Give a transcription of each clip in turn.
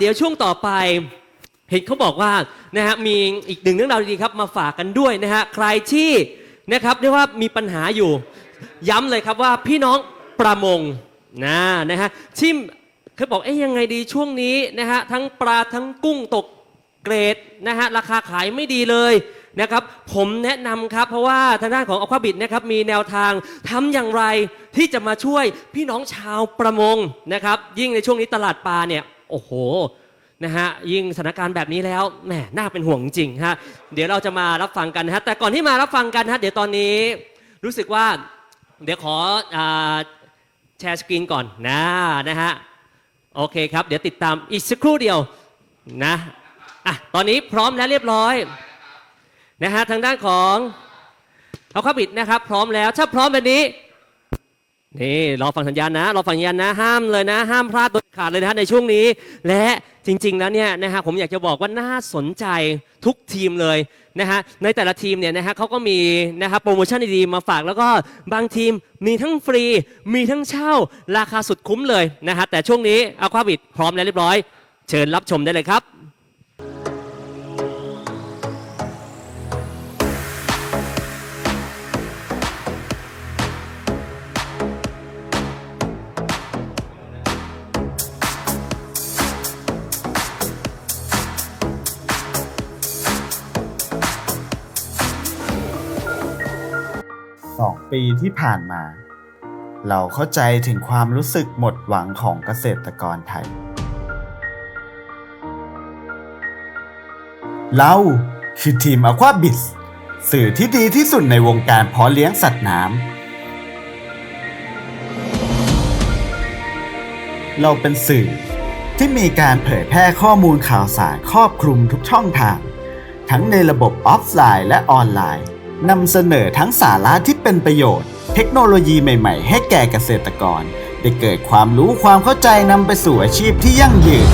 เดี๋ยวช่วงต่อไปเห็นเขาบอกว่านะฮะมีอีกหนึ่งเรื่องราวดีๆครับมาฝากกันด้วยนะฮะใครที่นะครับเรียกว่ามีปัญหาอยู่ ย้ำเลยครับว่าพี่น้องประมงนะนะฮะที่เขาบอกเอ๊ยยังไงดีช่วงนี้นะฮะทั้งปลาทั้งกุ้งตกเกรดนะฮะราคาขายไม่ดีเลยนะครับผมแนะนำครับเพราะว่าทางด้านของอควาบิดนะครับมีแนวทางทำอย่างไรที่จะมาช่วยพี่น้องชาวประมงนะครับยิ่งในช่วงนี้ตลาดปลาเนี่ย โอ้โหนะฮะยิ่งสถานการณ์แบบนี้แล้วแหมน่าเป็นห่วงจริงฮะเดี๋ยวเราจะมารับฟังกันนะฮะแต่ก่อนที่มารับฟังกันฮะเดี๋ยวตอนนี้รู้สึกว่าเดี๋ยวขออแชร์สกรีนก่อนนะนะฮะโอเคครับ เดี๋ยวติดตามอีกสักครู่เดียวนะอะตอนนี้พร้อมแล้วเรียบร้อยนะฮะทางด้านของเอาข้าบิดนะครับ พร้อมแล้วถ้าพร้อมแบบนี้ นี่รอฟังสัญญาณนะรอฟังสัญญาณนะห้ามเลยนะ ห้ามพลาดโดยขาดเลยนะในช่วงนี้ และจริง ๆ แล้วเนี่ยนะฮะผมอยากจะบอกว่าน่าสนใจทุกทีมเลยนะฮะในแต่ละทีมเนี่ยนะฮะเขาก็มีนะครับโปรโมชั่นดีๆมาฝากแล้วก็บางทีมมีทั้งฟรี มีทั้งเช่าราคาสุดคุ้มเลยนะฮะแต่ช่วงนี้อควาบิดพร้อมแล้วเรียบร้อย เชิญรับชมได้เลยครับ ปีที่ผ่านมา เราเข้าใจถึงความรู้สึกหมดหวังของเกษตรกรไทย เราคือทีม Aqua b i z สื่อที่ดีที่สุดในวงการเพาะเลี้ยงสัตว์น้ำ เราเป็นสื่อที่มีการเผยแพร่ข้อมูลข่าวสารครอบคลุมทุกช่องทาง ทั้งในระบบออฟไลน์และออนไลน์ นำเสนอทั้งสาระที่เป็นประโยชน์ เทคโนโลยีใหม่ๆ ให้แก่เกษตรกร ได้เกิดความรู้ความเข้าใจนำไปสู่อาชีพที่ยั่งยืน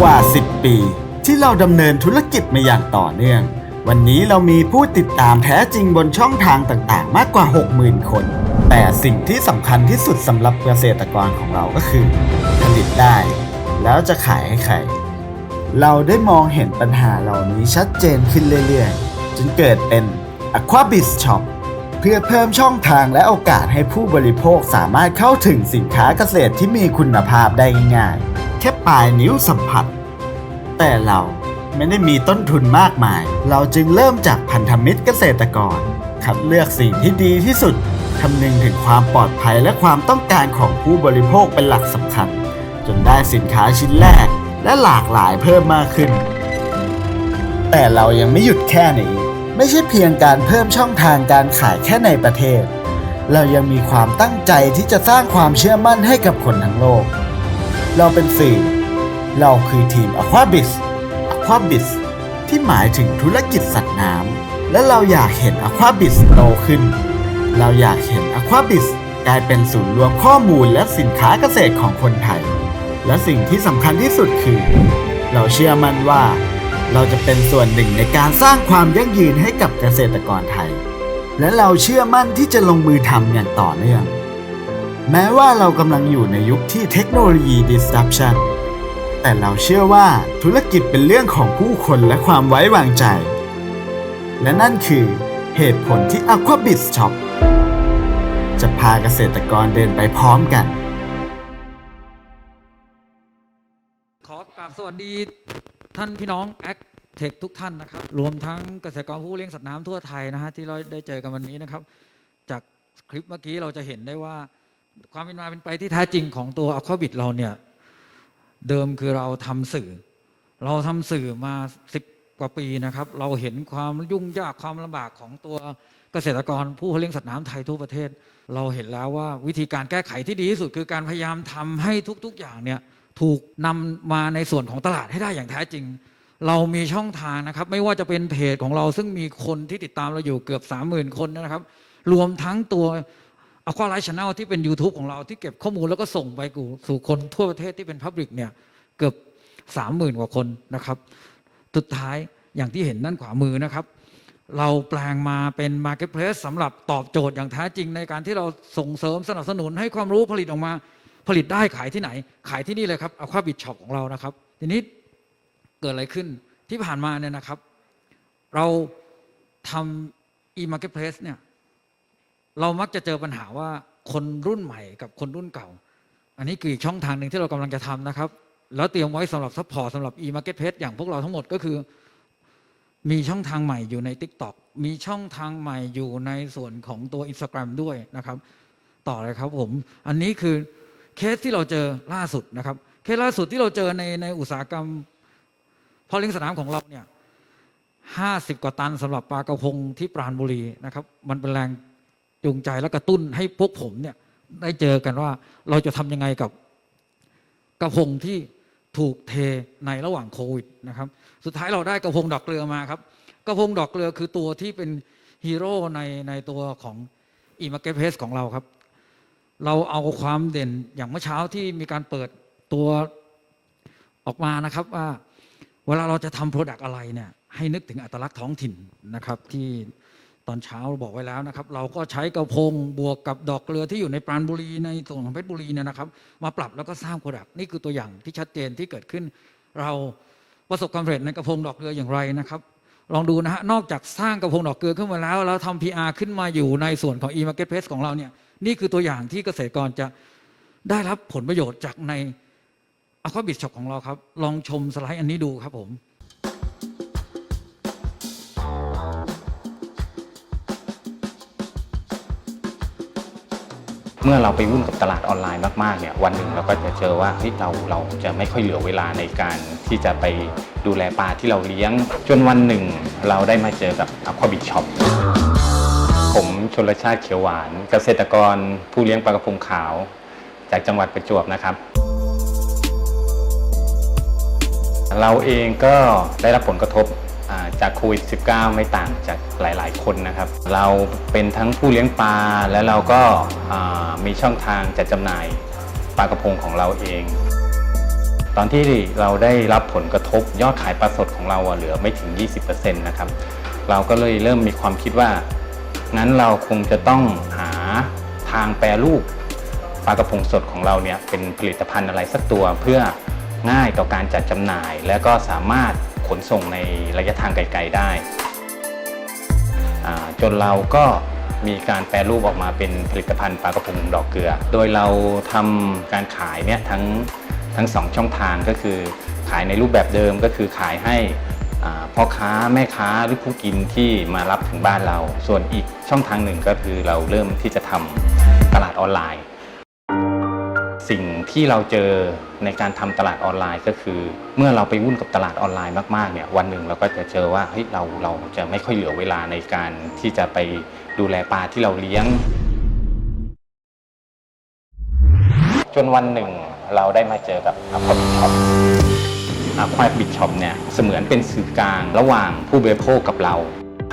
กว่า 10 ปี ที่เราดำเนินธุรกิจมาอย่างต่อเนื่อง วันนี้เรามีผู้ติดตามแท้จริงบนช่องทางต่างๆ มากกว่า 60,000 คน แต่สิ่งที่สำคัญที่สุดสำหรับเกษตรกรของเราก็คือ ผลิตได้ แล้วจะขายให้ใครเราได้มองเห็นปัญหาเหล่านี้ชัดเจนขึ้นเรื่อยๆ จนเกิดเป็น Aquabiz Shop เพื่อเพิ่มช่องทางและโอกาสให้ผู้บริโภคสามารถเข้าถึงสินค้าเกษตรที่มีคุณภาพได้ง่ายๆ แค่ปลายนิ้วสัมผัส แต่เราไม่ได้มีต้นทุนมากมาย เราจึงเริ่มจากพันธมิตรเกษตรกร คัดเลือกสิ่งที่ดีที่สุดคำนึงถึงความปลอดภัยและความต้องการของผู้บริโภคเป็นหลักสำคัญ จนได้สินค้าชิ้นแรกและหลากหลายเพิ่มมากขึ้น แต่เรายังไม่หยุดแค่นี้ ไม่ใช่เพียงการเพิ่มช่องทางการขายแค่ในประเทศ เรายังมีความตั้งใจที่จะสร้างความเชื่อมั่นให้กับคนทั้งโลก เราเป็นสื่อ เราคือทีม Aquabiz Aquabiz ที่หมายถึงธุรกิจสัตว์น้ำ และเราอยากเห็น Aquabiz โตขึ้น เราอยากเห็น Aquabiz กลายเป็นศูนย์รวมข้อมูลและสินค้าเกษตรของคนไทย และสิ่งที่สำคัญที่สุดคือ เราเชื่อมั่นว่า เราจะเป็นส่วนหนึ่งในการสร้างความยั่งยืนให้กับเกษตรกรไทย และเราเชื่อมั่นที่จะลงมือทำอย่างต่อเนื่อง แม้ว่าเรากำลังอยู่ในยุคที่เทคโนโลยี disruption แต่เราเชื่อว่าธุรกิจเป็นเรื่องของผู้คนและความไว้วางใจ และนั่นคือเหตุผลที่ Aquabiz Shop จะพาเกษตรกรเดินไปพร้อมกัน ขอกราบสวัสดี ท่านพี่น้องแอคเทคทุกท่านนะครับ รวมทั้งเกษตรกรผู้เลี้ยงสัตว์น้ำทั่วไทยนะฮะที่เราได้เจอกันวันนี้นะครับ จากคลิปเมื่อกี้เราจะเห็นได้ว่าความเป็นมาเป็นไปที่แท้จริงของตัวอควาบิดเราเนี่ย เดิมคือเราทำสื่อ เราทำสื่อมาสิบกว่าปีนะครับ เราเห็นความยุ่งยากความลำบากของตัวเกษตรกรผู้เลี้ยงสัตว์น้ำไทยทั่วประเทศ เราเห็นแล้วว่าวิธีการแก้ไขที่ดีที่สุดคือการพยายามทำให้ทุก ๆ อย่างเนี่ย ถูกนำมาในส่วนของตลาดให้ได้อย่างแท้จริง เรามีช่องทางนะครับ ไม่ว่าจะเป็นเพจของเราซึ่งมีคนที่ติดตามเราอยู่เกือบ 30,000 คนนะครับ รวมทั้งตัว a q u a l i f e Channel ที่เป็น YouTube ของเราที่เก็บข้อมูลแล้วก็ส่งไปสู่คนทั่วประเทศที่เป็น Public เนี่ยเกือบ 30,000 กว่าคนนะครับสุดท้ายอย่างที่เห็นด้านขวามือนะครับ เราแปลงมาเป็น Marketplace สำหรับตอบโจทย์อย่างแท้จริงในการที่เราส่งเสริมสนับสนุนให้ความรู้ผลิตออกมา ผลิตได้ขายที่ไหน ขายที่นี่เลยครับ Aqua b i t Shop ของเรานะครับ ทีนี้เกิดอะไรขึ้นที่ผ่านมาเนี่ยนะครับ เราทำ e-marketplace เนี่ยเรามักจะเจอปัญหาว่าคนรุ่นใหม่กับคนรุ่นเก่า อันนี้คืออีกช่องทางหนึ่งที่เรากำลังจะทำนะครับ แล้วเตรียมไว้สำหรับซัพพอร์ตสำหรับ e-marketplace อย่างพวกเราทั้งหมดก็คือ มีช่องทางใหม่อยู่ใน TikTok มีช่องทางใหม่อยู่ในส่วนของตัว Instagram ด้วยนะครับ ต่อเลยครับผม อันนี้คือ เคสที่เราเจอล่าสุดนะครับ เคสล่าสุดที่เราเจอในในอุตสาหกรรมพอเลี้ยงสนามของเราเนี่ยห้าสิบกว่าตันสำหรับปลากระพงที่ปราณบุรีนะครับ มันเป็นแรงจูงใจและกระตุ้นให้พวกผมเนี่ยได้เจอกันว่าเราจะทำยังไงกับกระพงที่ถูกเทในระหว่างโควิดนะครับ สุดท้ายเราได้กระพงดอกเกลือมาครับ กระพงดอกเกลือคือตัวที่เป็นฮีโร่ในในตัวของ e m a r k e t p l a c e ของเราครับ เราเอาความเด่นอย่างเมื่อเช้าที่มีการเปิดตัวออกมานะครับว่าเวลาเราจะทำโปรดักต์อะไรเนี่ยให้นึกถึงอัตลักษณ์ท้องถิ่นนะครับที่ตอนเช้าบอกไว้แล้วนะครับ เราก็ใช้กระพงบวกกับดอกเกลือที่อยู่ในปราณบุรีในส่วนของเพชรบุรีเนี่ยนะครับ มาปรับแล้วก็สร้างโปรดักต์นี่คือตัวอย่างที่ชัดเจนที่เกิดขึ้น เราประสบความสำเร็จในกระพงดอกเกลืออย่างไรนะครับ ลองดูนะฮะนอกจากสร้างกระพงดอกเกลือขึ้นมาแล้วแล้วทำ PR ขึ้นมาอยู่ในส่วนของ e-marketplace ของเราเนี่ย นี่คือตัวอย่างที่เกษตรกรจะได้รับผลประโยชน์จากใน a q u a b i t Shop ของเราครับ ลองชมสไลด์อันนี้ดูครับผมเมื่อเราไปวุ่นกับตลาดออนไลน์มากๆเนี่ยวันหนึ่งเราก็จะเจอว่าเฮ้ยเราเราจะไม่ค่อยเหลือเวลาในการที่จะไปดูแลปลาที่เราเลี้ยง จนวันหนึ่งเราได้มาเจอกับ Aquabit Shop ผมช นลชาติเขียวหวาน เกษตรกรผู้เลี้ยงปลากระพงขาว จากจังหวัดประจวบนะครับ เราเองก็ได้รับผลกระทบจากโควิด -19 ไม่ต่างจากหลาย ๆ คนนะครับ เราเป็นทั้งผู้เลี้ยงปลา และเราก็มีช่องทางจัดจำหน่ายปลากระพงของเราเอง ตอนที่เราได้รับผลกระทบยอดขายปลาสดของเราเหลือไม่ถึง 20%นะครับ เราก็เลยเริ่มมีความคิดว่า งั้นเราคงจะต้องหาทางแปรรูปปลากระพงสดของเราเนี่ยเป็นผลิตภัณฑ์อะไรสักตัวเพื่อง่ายต่อการจัดจำหน่าย และก็สามารถขนส่งในระยะทางไกลๆได้จนเราก็มีการแปรรูปออกมาเป็นผลิตภัณฑ์ปลากระพงดอกเกลือ โดยเราทำการขายเนี่ยทั้งทั้งสองช่องทางก็คือ ขายในรูปแบบเดิมก็คือขายให้พ่อค้าแม่ค้าหรือผู้กินที่มารับถึงบ้านเรา ส่วนอีก ช่องทางหนึ่งก็คือเราเริ่มที่จะทำตลาดออนไลน์ สิ่งที่เราเจอในการทำตลาดออนไลน์ก็คือ เมื่อเราไปวุ่นกับตลาดออนไลน์มากๆเนี่ยวันหนึ่งเราก็จะเจอว่าเฮ้ยเราเราจะไม่ค่อยเหลือเวลาในการที่จะไปดูแลปลาที่เราเลี้ยง จนวันหนึ่งเราได้มาเจอกับ Aquabit Shop Aquabit Shop เนี่ยเสมือนเป็นสื่อกลางระหว่างผู้บริโภคกับเรา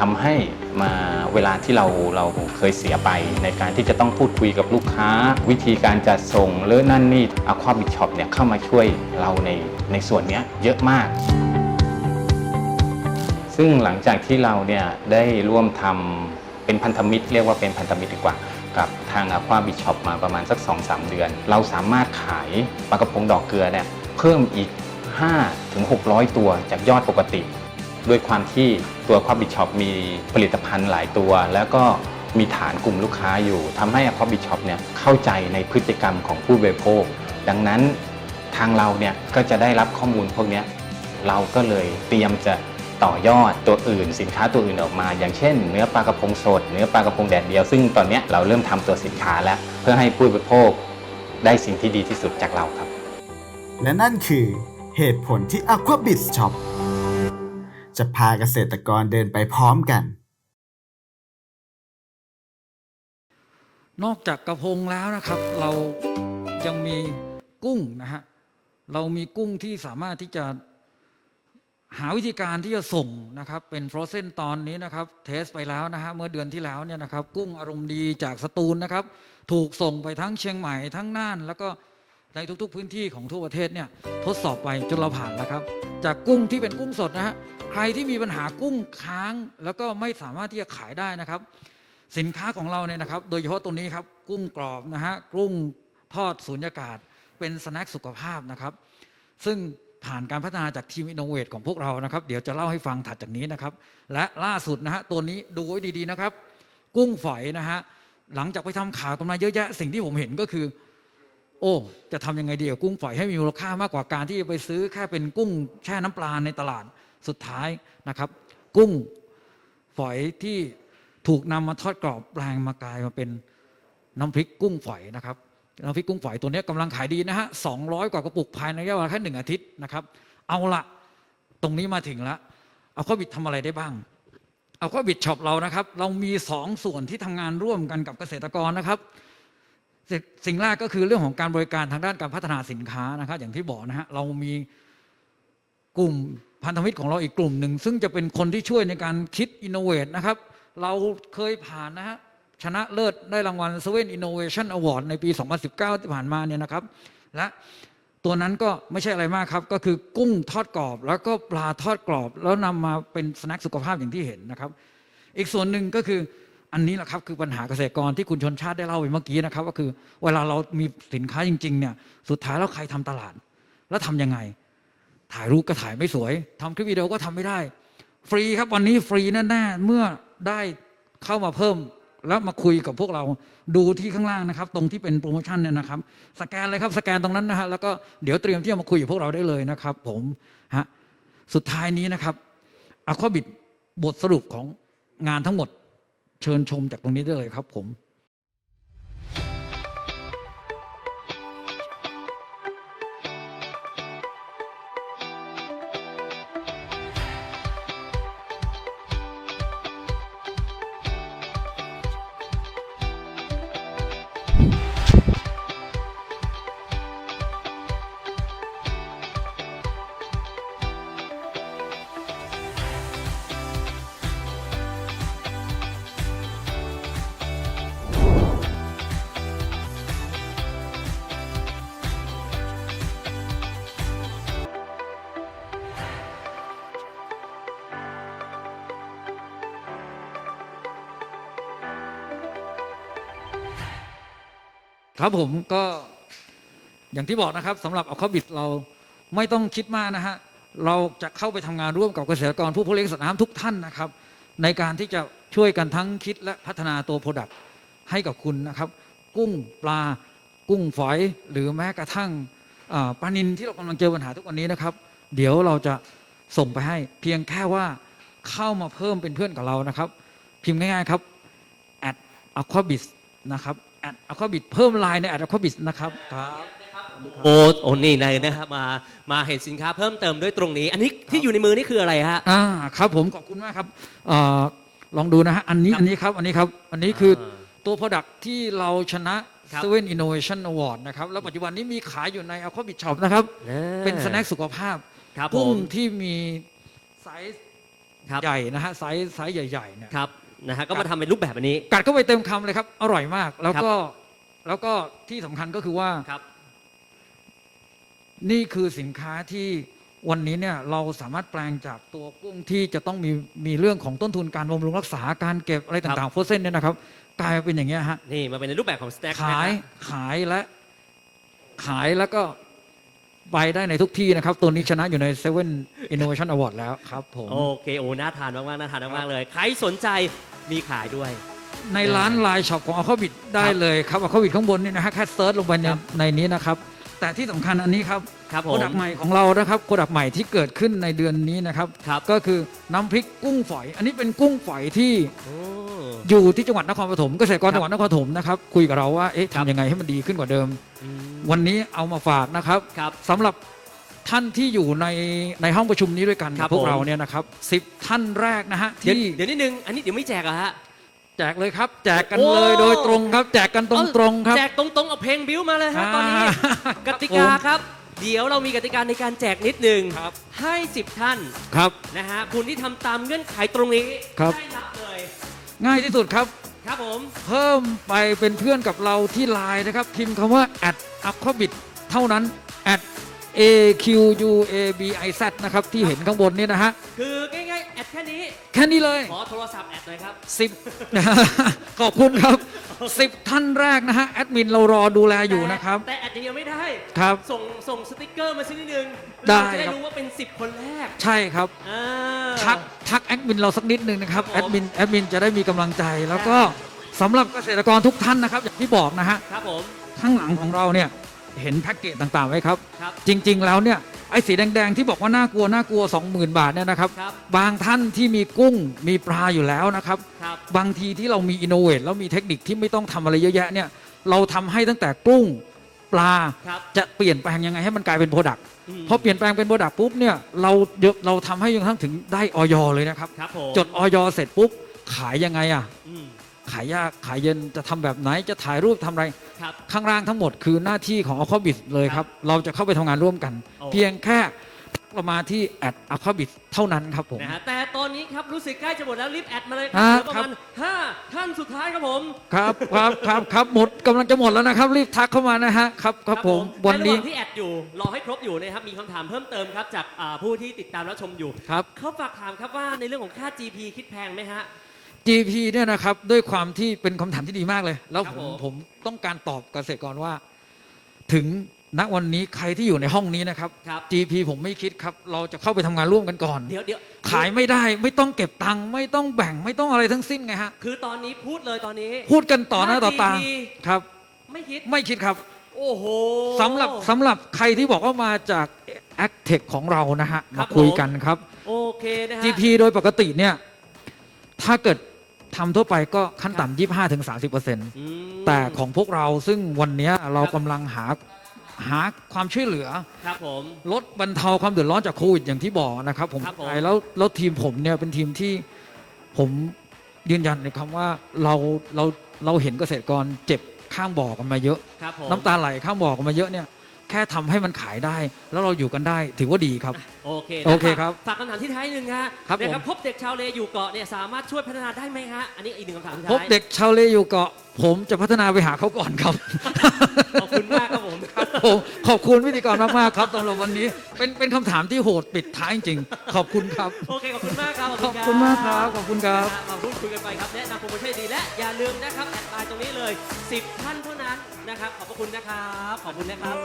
ทำให้มาเวลาที่เราเราเคยเสียไป ในการที่จะต้องพูดคุยกับลูกค้า วิธีการจัดส่งหรือนั่นนี่ Aquabit Shop เนี่ยเข้ามาช่วยเราในในส่วนนี้เยอะมาก ซึ่งหลังจากที่เราเนี่ยได้ร่วมทำเป็นพันธมิตร เรียกว่าเป็นพันธมิตรดีกว่า กับทาง Aqua b i t Shop มาประมาณสัก 2-3 เดือน เราสามารถขายปลากระพงดอกเกลือเนี่ยเพิ่มอีก 5-600 ตัวจากยอดปกติ ด้วยความที่ตัว Aqua b i t Shop มีผลิตภัณฑ์หลายตัว แล้วก็มีฐานกลุ่มลูกค้าอยู่ทำให้ Aqua b i t Shop เนี่ยเข้าใจในพฤติกรรมของผู้บริโภค ดังนั้นทางเราเนี่ยก็จะได้รับข้อมูลพวกนี้เราก็เลยเตรียมจะต่อยอดตัวอื่น สินค้าตัวอื่นออกมา อย่างเช่น เนื้อปลากระพงสดเนื้อปลากระพงแดดเดียว ซึ่งตอนนี้เราเริ่มทำตัวสินค้าแล้ว เพื่อให้ผู้บริโภคได้สิ่งที่ดีที่สุดจากเราครับ และนั่นคือเหตุผลที่ Aquabit Shop จะพาเกษตรกรเดินไปพร้อมกัน นอกจากกระพงแล้วนะครับ เรายังมีกุ้งนะฮะเรามีกุ้งที่สามารถที่จะหาวิธีการที่จะส่งนะครับ เป็นฟรอเซนตอนนี้นะครับ เทสไปแล้วนะฮะเมื่อเดือนที่แล้วเนี่ยนะครับ กุ้งอารมณ์ดีจากสตูลนะครับ ถูกส่งไปทั้งเชียงใหม่ทั้งน่าน แล้วก็ในทุกๆ พื้นที่ของทั่วประเทศเนี่ยทดสอบไปจนเราผ่านแล้วครับ จากกุ้งที่เป็นกุ้งสดนะฮะ ใครที่มีปัญหากุ้งค้าง แล้วก็ไม่สามารถที่จะขายได้นะครับ สินค้าของเราเนี่ยนะครับ โดยเฉพาะตัวนี้ครับกุ้งกรอบนะฮะกุ้งทอดสูญญากาศ เป็นสแน็คสุขภาพนะครับ ซึ่งผ่านการพัฒนาจากทีมอินโนเวทของพวกเรานะครับ เดี๋ยวจะเล่าให้ฟังถัดจากนี้นะครับ และล่าสุดนะฮะตัวนี้ดูไว้ดีๆนะครับ กุ้งฝอยนะฮะหลังจากไปทำข่าวกันมาเยอะแยะ สิ่งที่ผมเห็นก็คือ โอ้ จะทำยังไงดีกับกุ้งฝอยให้มีมูลค่ามากกว่าการที่ไปซื้อแค่เป็นกุ้งแช่น้ำปลาในตลาด สุดท้ายนะครับ กุ้งฝอยที่ถูกนำมาทอดกรอบแปลงมากลายมาเป็นน้ำพริกกุ้งฝอยนะครับน้ำพริกกุ้งฝอยตัวนี้กำลังขายดีนะฮะ200กว่ากระปุกภายในระยะเวลาแค่หนึ่งอาทิตย์นะครับ เอาละตรงนี้มาถึงแล้วเอาข้อบิดทำอะไรได้บ้าง เอาข้อบิดช็อปเรานะครับ เรามีสองส่วนที่ทำงานร่วมกันกับเกษตรกรนะครับ สิ่งแรกก็คือเรื่องของการบริการทางด้านการพัฒนาสินค้านะครับ อย่างที่บอกนะฮะเรามีกลุ่ม พันธมิตรของเราอีกกลุ่มหนึ่ง ซึ่งจะเป็นคนที่ช่วยในการคิดอินโนเวทนะครับ เราเคยผ่านนะฮะชนะเลิศได้รางวัล s เ v e n Innovation Award ในปี 2019 ที่ผ่านมาเนี่ยนะครับ และตัวนั้นก็ไม่ใช่อะไรมากครับ ก็คือกุ้งทอดกรอบ แล้วก็ปลาทอดกรอบ แล้วนำมาเป็นสแน็คสุขภาพอย่างที่เห็นนะครับ อีกส่วนหนึ่งก็คืออันนี้แหละครับคือปัญหาเกษตรกรที่คุณชนชาติได้เล่าไปเมื่อกี้นะครับ ก็คือเวลาเรามีสินค้าจริงๆเนี่ยสุดท้ายแล้วใครทำตลาด แล้วทำยังไง ถ่ายรูปก็ถ่ายไม่สวยทำคลิปวิดีโอก็ทำไม่ได้ ฟรีครับวันนี้ฟรีแน่ๆเมื่อได้เข้ามาเพิ่มแล้วมาคุยกับพวกเราดูที่ข้างล่างนะครับ ตรงที่เป็นโปรโมชั่นเนี่ยนะครับ สแกนเลยครับสแกนตรงนั้นนะฮะแล้วก็เดี๋ยวเตรียมที่จะมาคุยกับพวกเราได้เลยนะครับ ผมฮะสุดท้ายนี้นะครับอาข้อบิดบทสรุปของงานทั้งหมด เชิญชมจากตรงนี้ได้เลยครับผม ครับผมก็อย่างที่บอกนะครับสำหรับเอาข้อบิดเราไม่ต้องคิดมากนะฮะเราจะเข้าไปทำงานร่วมกับเกษตรกรผู้เลี้ยงสัตว์น้ำทุกท่านนะครับ ในการที่จะช่วยกันทั้งคิดและพัฒนาตัวโปรดักต์ให้กับคุณนะครับ กุ้งปลากุ้งฝอยหรือแม้กระทั่งปลานินที่เรากำลังเจอปัญหาทุกวันนี้นะครับ เดี๋ยวเราจะส่งไปให้เพียงแค่ว่าเข้ามาเพิ่มเป็นเพื่อนกับเรานะครับ พิมพ์ง่ายๆครับ at aquabis นะครับ แอด aquabis เพิ่มไลน์ใน at aquabis นะครับครับโอ้โอ้นี่เลยนะครับมามาเห็นสินค้าเพิ่มเติมด้วยตรงนี้ อันนี้ที่อยู่ในมือนี่คืออะไรฮะอ่าครับผมขอบคุณมากครับอาลองดูนะฮะอันนี้อันนี้ครับอันนี้ครับอันนี้คืออาตัว Product ที่เราชนะครับ Seven Innovation Award นะครับแล้วปัจจุบันนี้มีขายอยู่ใน Aquabit Shop นะครับ เป็นสแน็คสุขภาพครับผกุ้งมที่มีไซส์ครับใหญ่นะฮะไซส์ไซส์ใหญ่ๆเนี่ยครับ นะฮะก็มาทำเป็นรูปแบบอันนี้ กัดเข้าไปเต็มคำเลยครับ อร่อยมาก แล้วก็แล้วก็ที่สำคัญก็คือว่า ครับ นี่คือสินค้าที่วันนี้เนี่ยเราสามารถแปลงจากตัวกุ้งที่จะต้องมีมีเรื่องของต้นทุนการบำรุงรักษาการเก็บอะไรครับต่างๆโฟเซนเนี่ยนะครับ กลายมาเป็นอย่างเงี้ยฮะนี่มาเป็นในรูปแบบของสแต็กขายขายและขายแล้วก็ไปได้ในทุกที่นะครับ ตัวนี้ชนะอยู่ใน Seven Innovation Award แล้วครับผม โอเค โอ้ น่าทานมาก ๆ น่าทานมาก ๆ เลย ใครสนใจ มีขายด้วย ในร้านไลน์ช็อปของ a l ค a บิ t ได้เลยครับ a l ค a บิ t ข้างบนนี่นะฮะแค่เซิร์ชลงไปในครับ ในนี้นะครับ แต่ที่สำคัญอันนี้ครับครับผโปรม ดักต์ใหม่ของเรานะครับโปรดักต์ใหม่ที่เกิดขึ้นในเดือนนี้นะครับครับ ก็คือน้ำพริกกุ้งฝอย อันนี้เป็นกุ้งฝอยที่โอ้ อยู่ที่จังหวัดนครปฐมเกษตรกรครับจังหวัดนครปฐมนะครับคุยกับเราว่าเอ๊ะครับ ทำยังไงให้มันดีขึ้นกว่าเดิม อืมวันนี้เอามาฝากนะครับครับ สำหรับ ท่านที่อยู่ในในห้องประชุมนี้ด้วยกันครักับบพวผกมเราเนี่ยนะครับสิบท่านแรกนะฮะเดี๋ยวที่เดี๋ยวนิดนึง อันนี้เดี๋ยวไม่แจกเหรอะฮะ แจกเลยครับ แจกกันโอ้เลยโดยตรงครับ แจกกันตรงๆครับ แจกตรงๆเอาเพลงบิ้วมาเลยครับตอนนี้ อ่ากติกาครับ เดี๋ยวเรามีกติกาในการแจกนิดนึงครับ ให้ 10 ท่านครับ นะฮะคุณที่ทำตามเงื่อนไขตรงนี้ครับ ได้รับเลยง่ายที่สุดครับ ครับผม เพิ่มไปเป็นเพื่อนกับเราที่ไลน์นะครับพิมพ์คำว่า at aquabit เท่านั้น at a q u a b i z นะครับ ที่เห็นข้างบนนี้นะฮะ คือง่ายๆแอดค่นี้ แค่นี้เลย ขอโทรศัพท์แอดหน่อยครับ สิบ ขอบคุณครับสิบท่านแรกนะฮะ แอดมินเรารอดูแลอยู่นะครับ แต่แต่แอดอย่างเดียวไม่ได้ ครับ ส่งส่งสติกเกอร์มาสักนิดนึงได้เราจะได้ครับรู้ว่าเป็น 10 คนแรก ใช่ครับอ่าทักทักแอดมินเราสักนิดหนึ่งนะครับครับผมแอดมินแอดมินจะได้มีกำลังใจแล้วก็สำหรับเกษตรกรทุกท่านนะครับ อย่างที่บอกนะฮะครับผมข้างหลังของเราเนี่ย เห็นแพ็กเกจต่างๆไว้ครับ ครับ จริง ๆ แล้วเนี่ยไอ้สีแดงๆที่บอกว่าน่ากลัวน่ากลัว 20,000 บาทเนี่ยนะครับ ครับ บางท่านที่มีกุ้งมีปลาอยู่แล้วนะครับ ครับ บางทีที่เรามีอินโนเวทแล้วมีเทคนิคที่ไม่ต้องทำอะไรเยอะแยะเนี่ยเราทำให้ตั้งแต่กุ้งปลาครับจะเปลี่ยนแปลงยังไงให้มันกลายเป็นโปรดักต์มพอเปลี่ยนแปลงเป็นโปรดักต์ปุ๊บเนี่ยเราเยอะเราทำให้ยังทั้งถึงได้ออยเลยนะครับ ครับผมจดออยเสร็จปุ๊บขายยังไงอะ อืม ขายยากขายเย็นจะทำแบบไหนจะถ่ายรูปทำอะไรครับข้างล่างทั้งหมดคือหน้าที่ของอควาบิสเลยครับ เราจะเข้าไปทำงานร่วมกันโอ้เพียงแค่เรามาที่แอดอควาบิสเท่านั้นครับผมนะฮะแต่ตอนนี้ครับรู้สึกใกล้จะหมดแล้วรีบแอดมาเลยคอ่ารับเหลือประมาณห้าท่านสุดท้ายครับผม ครับครับครับครับหมดกำลังจะหมดแล้วนะครับ รีบทักเข้ามานะฮะครับครับผมวันใระหนี้ว่างที่แอดอยู่รอให้ครบอยู่นะครับมีคำถามเพิ่มเติมครับจากอ่าผู้ที่ติดตามรับชมอยู่ครับเขาฝากถามครับว่าในเรื่องของค่า GP คิดแพงไหมฮะ GP เนี่ยนะครับด้วยความที่เป็นคำถามที่ดีมากเลย แล้วครัผบมผมผมต้องการตอบเกษตรกรว่า ถึงณวันนี้ใครที่อยู่ในห้องนี้นะครับ ครับ GP ผมไม่คิดครับ เราจะเข้าไปทำงานร่วมกันก่อน เดี๋ยวเดี๋ยวขายไม่ได้ไม่ต้องเก็บตังค์ไม่ต้องแบ่งไม่ต้องอะไรทั้งสิ้นไงฮะคือตอนนี้พูดเลยตอนนี้ พูดกันต่อหน้าต่อตา GP ครับ ไม่คิด ไม่คิดครับโอ้โห สำหรับสำหรับใครที่บอกว่ามาจาก a c t e c ของเรานะฮะครัมาบ คุยผมกันครับ โอเคนะฮะ GP โดยปกติเนี่ย ถ้าเกิด ทำทั่วไปก็ขั้นครับต่ำยี่ห้าถึงสาสิบเปอร์เซ็นต์อืมแต่ของพวกเราซึ่งวันเนี้ยเราครับกำลังหาหาความช่วยเหลือ ครับผม ลดบรรเทาความเดือดร้อนจากโควิดอย่างที่บอกนะครับผมครับผมไปแล้วแล้วทีมผมเนี่ยเป็นทีมที่ผมยืนยันในคำว่าเราเราเราเห็นเกษตรกรเจ็บข้างบ่อกันมาเยอะ ครับผม น้ำตาไหลข้างบ่อกันมาเยอะเนี่ย แค่ทำให้มันขายได้ แล้วเราอยู่กันได้ถือว่าดีครับ โอเคนะโอเคครับฝากคำถามที่ท้ายหนึ่งฮะครับนะครับผม พบเด็กชาวเลอยู่เกาะเนี่ยสามารถช่วยพัฒนาได้ไหมฮะอันนี้อีกหนึ่งคำถามที่พท้าบยเด็กชาวเลอยู่เกาะ ผมจะพัฒนาไปหาเขาก่อนครับ ขอบคุณมากครับผม ครับผมขอบคุณพิธีกรมากๆครับสำหรับวันนี้ เป็นเป็นคำถามที่โหดปิดท้ายจริงๆขอบคุณครับ โอเคขอบคุณมากครับขอบคุณมากครับขอบคุณครับนะฮะมาพูดคุยกันไปครับแนะนำโปรโมชั่นดีและอย่าลืมนะครับแอดไลน์ตรงนี้เลย 10 ท่านเท่านั้น นะครับ ขอบพระคุณนะครับ ขอบคุณนะครับ